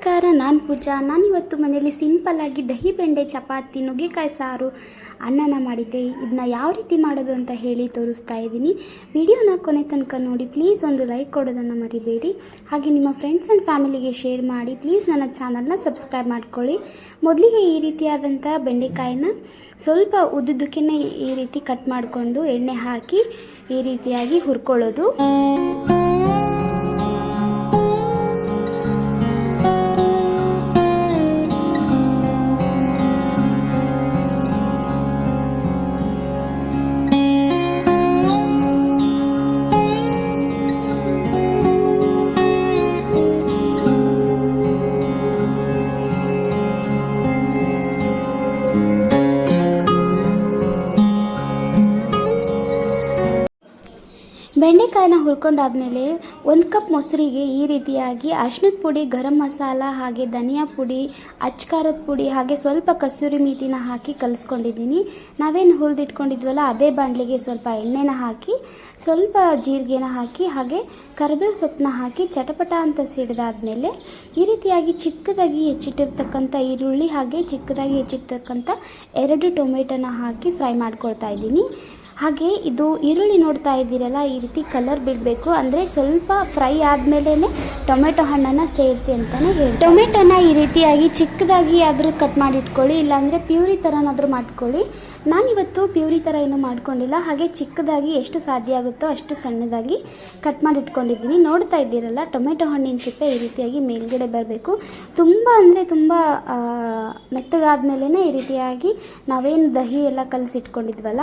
ನಮಸ್ಕಾರ, ನಾನು ಪೂಜಾ. ನಾನು ಇವತ್ತು ಮನೆಯಲ್ಲಿ ಸಿಂಪಲ್ಲಾಗಿ ದಹಿ ಬೆಂಡೆ, ಚಪಾತಿ, ನುಗ್ಗೆಕಾಯಿ ಸಾರು ಅನ್ನನ ಮಾಡಿದ್ದೆ. ಇದನ್ನ ಯಾವ ರೀತಿ ಮಾಡೋದು ಅಂತ ಹೇಳಿ ತೋರಿಸ್ತಾ ಇದ್ದೀನಿ. ವಿಡಿಯೋನ ಕೊನೆ ತನಕ ನೋಡಿ, ಪ್ಲೀಸ್ ಒಂದು ಲೈಕ್ ಕೊಡೋದನ್ನು ಮರಿಬೇಡಿ. ಹಾಗೆ ನಿಮ್ಮ ಫ್ರೆಂಡ್ಸ್ ಆ್ಯಂಡ್ ಫ್ಯಾಮಿಲಿಗೆ ಶೇರ್ ಮಾಡಿ, ಪ್ಲೀಸ್ ನನ್ನ ಚಾನಲ್ನ ಸಬ್ಸ್ಕ್ರೈಬ್ ಮಾಡ್ಕೊಳ್ಳಿ. ಮೊದಲಿಗೆ ಈ ರೀತಿಯಾದಂಥ ಬೆಂಡೆಕಾಯಿನ ಸ್ವಲ್ಪ ಉದ್ದುದಕ್ಕೆ ಈ ರೀತಿ ಕಟ್ ಮಾಡಿಕೊಂಡು ಎಣ್ಣೆ ಹಾಕಿ ಈ ರೀತಿಯಾಗಿ ಹುರ್ಕೊಳ್ಳೋದು. ಬೆಂಡೆಕಾಯಿನ ಹುರ್ಕೊಂಡಾದಮೇಲೆ ಒಂದು ಕಪ್ ಮೊಸರಿಗೆ ಈ ರೀತಿಯಾಗಿ ಅರ್ಶಿನದ ಪುಡಿ, ಗರಂ ಮಸಾಲ ಹಾಗೆ ಧನಿಯಾ ಪುಡಿ ಅಚ್ಕಾರದ ಪುಡಿ ಹಾಗೆ ಸ್ವಲ್ಪ ಕಸೂರಿ ಮೀತಿನ ಹಾಕಿ ಕಲಿಸ್ಕೊಂಡಿದ್ದೀನಿ. ನಾವೇನು ಹುರಿದಿಟ್ಕೊಂಡಿದ್ವಲ್ಲ, ಅದೇ ಬಾಣಲಿಗೆ ಸ್ವಲ್ಪ ಎಣ್ಣೆನ ಹಾಕಿ, ಸ್ವಲ್ಪ ಜೀರಿಗೆನ ಹಾಕಿ ಹಾಗೆ ಕರಿಬೇವು ಸೊಪ್ಪನ್ನ ಹಾಕಿ ಚಟಪಟ ಅಂತ ಸಿಡಿದಾದಮೇಲೆ ಈ ರೀತಿಯಾಗಿ ಚಿಕ್ಕದಾಗಿ ಹೆಚ್ಚಿಟ್ಟಿರ್ತಕ್ಕಂಥ ಈರುಳ್ಳಿ ಹಾಗೆ ಚಿಕ್ಕದಾಗಿ ಹೆಚ್ಚಿರ್ತಕ್ಕಂಥ ಎರಡು ಟೊಮೆಟೊನ ಹಾಕಿ ಫ್ರೈ ಮಾಡ್ಕೊಳ್ತಾ ಇದ್ದೀನಿ. ಹಾಗೆ ಇದು ಈರುಳ್ಳಿ ನೋಡ್ತಾ ಇದ್ದೀರಲ್ಲ, ಈ ರೀತಿ ಕಲರ್ ಬಿಡಬೇಕು. ಅಂದರೆ ಸ್ವಲ್ಪ ಫ್ರೈ ಆದಮೇಲೆ ಟೊಮೆಟೊ ಹಣ್ಣನ್ನು ಸೇರಿಸಿ ಅಂತಲೇ ಹೇಳಿ ಟೊಮೆಟೊನ ಈ ರೀತಿಯಾಗಿ ಚಿಕ್ಕದಾಗಿ ಆದರೂ ಕಟ್ ಮಾಡಿ ಇಟ್ಕೊಳ್ಳಿ, ಇಲ್ಲಾಂದರೆ ಪ್ಯೂರಿ ಥರನಾದರೂ ಮಾಡ್ಕೊಳ್ಳಿ. ನಾನಿವತ್ತು ಪ್ಯೂರಿ ಥರ ಏನು ಮಾಡ್ಕೊಂಡಿಲ್ಲ. ಹಾಗೆ ಚಿಕ್ಕದಾಗಿ ಎಷ್ಟು ಸಾಧ್ಯ ಆಗುತ್ತೋ ಅಷ್ಟು ಸಣ್ಣದಾಗಿ ಕಟ್ ಮಾಡಿ ಇಟ್ಕೊಂಡಿದ್ದೀನಿ ನೋಡ್ತಾ ಇದ್ದೀರಲ್ಲ, ಟೊಮೆಟೊ ಹಣ್ಣಿನ ಸಿಪ್ಪೆ ಈ ರೀತಿಯಾಗಿ ಮೇಲ್ಗಡೆ ಬರಬೇಕು. ತುಂಬ ಅಂದರೆ ತುಂಬ ಮೆತ್ತಗಾದ್ಮೇಲೆ ಈ ರೀತಿಯಾಗಿ ನಾವೇನು ದಹಿ ಎಲ್ಲ ಕಲಸಿಟ್ಕೊಂಡಿದ್ವಲ್ಲ,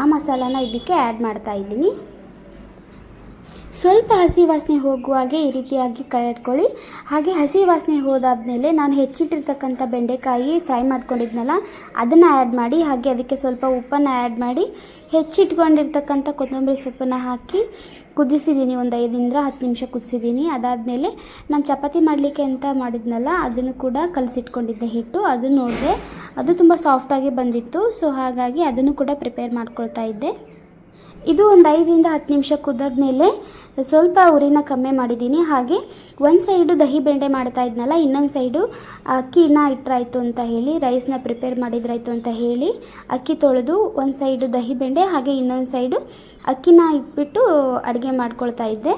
ಆ ಮಸಾಲಾನ ಇದಕ್ಕೆ ಆ್ಯಡ್ ಮಾಡ್ತಾ ಇದ್ದೀನಿ. ಸ್ವಲ್ಪ ಹಸಿ ವಾಸನೆ ಹೋಗುವಾಗೆ ಈ ರೀತಿಯಾಗಿ ಕೈ ಇಟ್ಕೊಳ್ಳಿ ಹಾಗೆ ಹಸಿ ವಾಸನೆ ಹೋದಾದ್ಮೇಲೆ ನಾನು ಹೆಚ್ಚಿಟ್ಟಿರ್ತಕ್ಕಂಥ ಬೆಂಡೆಕಾಯಿ ಫ್ರೈ ಮಾಡ್ಕೊಂಡಿದ್ನಲ್ಲ, ಅದನ್ನು ಆ್ಯಡ್ ಮಾಡಿ, ಹಾಗೆ ಅದಕ್ಕೆ ಸ್ವಲ್ಪ ಉಪ್ಪನ್ನು ಆ್ಯಡ್ ಮಾಡಿ, ಹೆಚ್ಚಿಟ್ಕೊಂಡಿರ್ತಕ್ಕಂಥ ಕೊತ್ತಂಬರಿ ಸೊಪ್ಪನ್ನು ಹಾಕಿ ಕುದಿಸಿದ್ದೀನಿ ಒಂದು ಐದರಿಂದ ಹತ್ತು ನಿಮಿಷ ಕುದಿಸಿದ್ದೀನಿ ಅದಾದಮೇಲೆ ನಾನು ಚಪಾತಿ ಮಾಡಲಿಕ್ಕೆ ಅಂತ ಮಾಡಿದ್ನಲ್ಲ, ಅದನ್ನು ಕೂಡ ಕಲಸಿಟ್ಕೊಂಡಿದ್ದೆ ಹಿಟ್ಟು. ಅದನ್ನು ನೋಡಿದೆ, ಅದು ತುಂಬ ಸಾಫ್ಟಾಗಿ ಬಂದಿತ್ತು ಸೊ ಹಾಗಾಗಿ ಅದನ್ನು ಕೂಡ ಪ್ರಿಪೇರ್ ಮಾಡ್ಕೊಳ್ತಾ ಇದ್ದೆ. ಇದು ಒಂದು ಐದರಿಂದ ಹತ್ತು ನಿಮಿಷ ಕುದ್ದಾದ್ಮೇಲೆ ಸ್ವಲ್ಪ ಉರಿನ ಕಮ್ಮಿ ಮಾಡಿದ್ದೀನಿ ಹಾಗೆ ಒಂದು ಸೈಡು ದಹಿ ಬೆಂಡೆ ಮಾಡ್ತಾ ಇದ್ನಲ್ಲ, ಇನ್ನೊಂದು ಸೈಡು ಅಕ್ಕಿನ ಇಟ್ಟರಾಯ್ತು ಅಂತ ಹೇಳಿ ರೈಸ್ನ ಪ್ರಿಪೇರ್ ಮಾಡಿದ್ರಾಯ್ತು ಅಂತ ಹೇಳಿ ಅಕ್ಕಿ ತೊಳೆದು ಒಂದು ಸೈಡು ದಹಿ ಬೆಂಡೆ, ಹಾಗೆ ಇನ್ನೊಂದು ಸೈಡು ಅಕ್ಕಿನ ಇಟ್ಬಿಟ್ಟು ಅಡುಗೆ ಮಾಡ್ಕೊಳ್ತಾ ಇದ್ದೆ.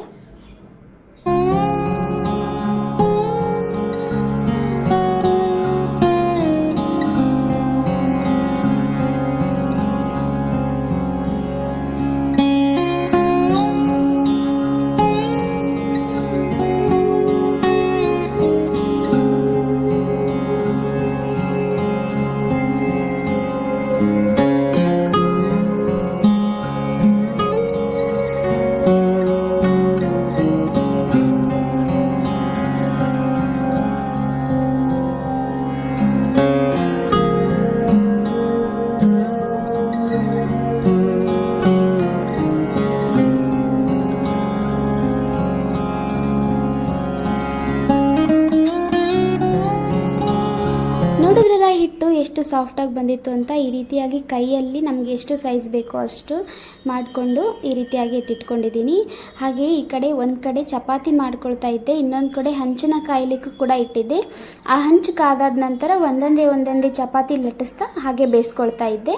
ಸಾಫ್ಟಾಗಿ ಬಂದಿತ್ತು ಅಂತ ಈ ರೀತಿಯಾಗಿ ಕೈಯಲ್ಲಿ ನಮಗೆ ಎಷ್ಟು ಸೈಜ್ ಬೇಕೋ ಅಷ್ಟು ಮಾಡಿಕೊಂಡು ಈ ರೀತಿಯಾಗಿ ಎತ್ತಿಟ್ಕೊಂಡಿದ್ದೀನಿ. ಹಾಗೆ ಈ ಕಡೆ ಒಂದು ಕಡೆ ಚಪಾತಿ ಮಾಡ್ಕೊಳ್ತಾ ಇದ್ದೆ, ಇನ್ನೊಂದು ಕಡೆ ಹಂಚಿನ ಕಾಯಲಿಕ್ಕೂ ಕೂಡ ಇಟ್ಟಿದ್ದೆ. ಆ ಹಂಚು ಕಾದಾದ ನಂತರ ಒಂದೊಂದೇ ಒಂದೊಂದೇ ಚಪಾತಿ ಲಟ್ಟಿಸ್ತಾ ಹಾಗೆ ಬೇಯಿಸ್ಕೊಳ್ತಾ ಇದ್ದೆ.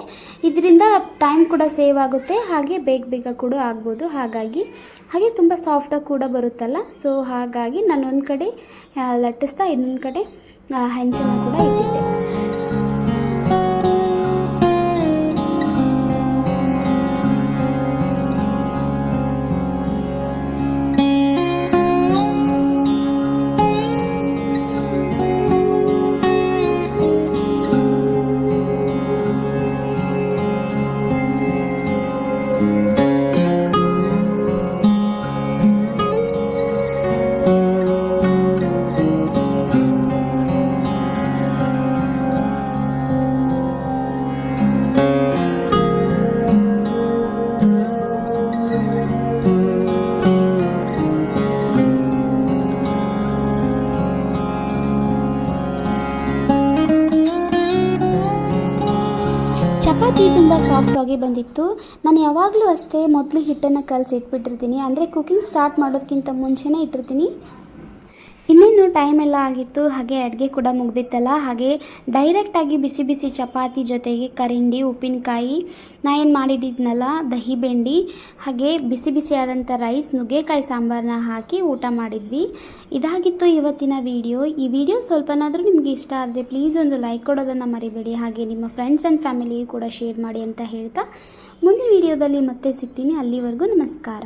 ಇದರಿಂದ ಟೈಮ್ ಕೂಡ ಸೇವ್ ಆಗುತ್ತೆ, ಹಾಗೆ ಬೇಗ ಬೇಗ ಕೂಡ ಆಗ್ಬೋದು ಹಾಗಾಗಿ. ಹಾಗೆ ತುಂಬ ಸಾಫ್ಟಾಗಿ ಕೂಡ ಬರುತ್ತಲ್ಲ ಸೊ ಹಾಗಾಗಿ ನಾನು ಒಂದು ಕಡೆ ಲಟ್ಟಿಸ್ತಾ ಇನ್ನೊಂದು ಕಡೆ ಹೆಂಚನ್ನು ಹಂಚನ ಕೂಡ ಇಟ್ಟಿದ್ದೆ. ಚಪಾತಿ ತುಂಬ ಆಗಿ ಬಂದಿತ್ತು. ನಾನು ಯಾವಾಗಲೂ ಅಷ್ಟೇ ಮೊದಲು ಹಿಟ್ಟನ್ನು ಕಲಸಿ ಇಟ್ಬಿಟ್ಟಿರ್ತೀನಿ ಅಂದರೆ ಕುಕಿಂಗ್ ಸ್ಟಾರ್ಟ್ ಮಾಡೋದಕ್ಕಿಂತ ಮುಂಚೆನೇ ಇಟ್ಟಿರ್ತೀನಿ. ಇನ್ನೇನು ಟೈಮ್ ಎಲ್ಲ ಆಗಿತ್ತು, ಹಾಗೆ ಅಡುಗೆ ಕೂಡ ಮುಗ್ದಿತ್ತಲ್ಲ. ಹಾಗೆ ಡೈರೆಕ್ಟಾಗಿ ಬಿಸಿ ಬಿಸಿ ಚಪಾತಿ ಜೊತೆಗೆ ಕರಿಂಡಿ, ಉಪ್ಪಿನಕಾಯಿ, ನಾ ಏನು ಮಾಡಿದ್ದಿದ್ನಲ್ಲ ದಹಿ ಬೆಂಡಿ, ಹಾಗೆ ಬಿಸಿ ಬಿಸಿಯಾದಂಥ ರೈಸ್ ನುಗ್ಗೆಕಾಯಿ ಸಾಂಬಾರನ್ನ ಹಾಕಿ ಊಟ ಮಾಡಿದ್ವಿ. ಇದಾಗಿತ್ತು ಇವತ್ತಿನ ವಿಡಿಯೋ ಈ ವಿಡಿಯೋ ಸ್ವಲ್ಪನಾದರೂ ನಿಮಗೆ ಇಷ್ಟ ಆದರೆ ಪ್ಲೀಸ್ ಒಂದು ಲೈಕ್ ಕೊಡೋದನ್ನು ಮರಿಬೇಡಿ. ಹಾಗೆ ನಿಮ್ಮ ಫ್ರೆಂಡ್ಸ್ ಆ್ಯಂಡ್ ಫ್ಯಾಮಿಲಿಗೂ ಕೂಡ ಶೇರ್ ಮಾಡಿ ಅಂತ ಹೇಳ್ತಾ ಮುಂದಿನ ವಿಡಿಯೋದಲ್ಲಿ ಮತ್ತೆ ಸಿಗ್ತೀನಿ. ಅಲ್ಲಿವರೆಗೂ ನಮಸ್ಕಾರ.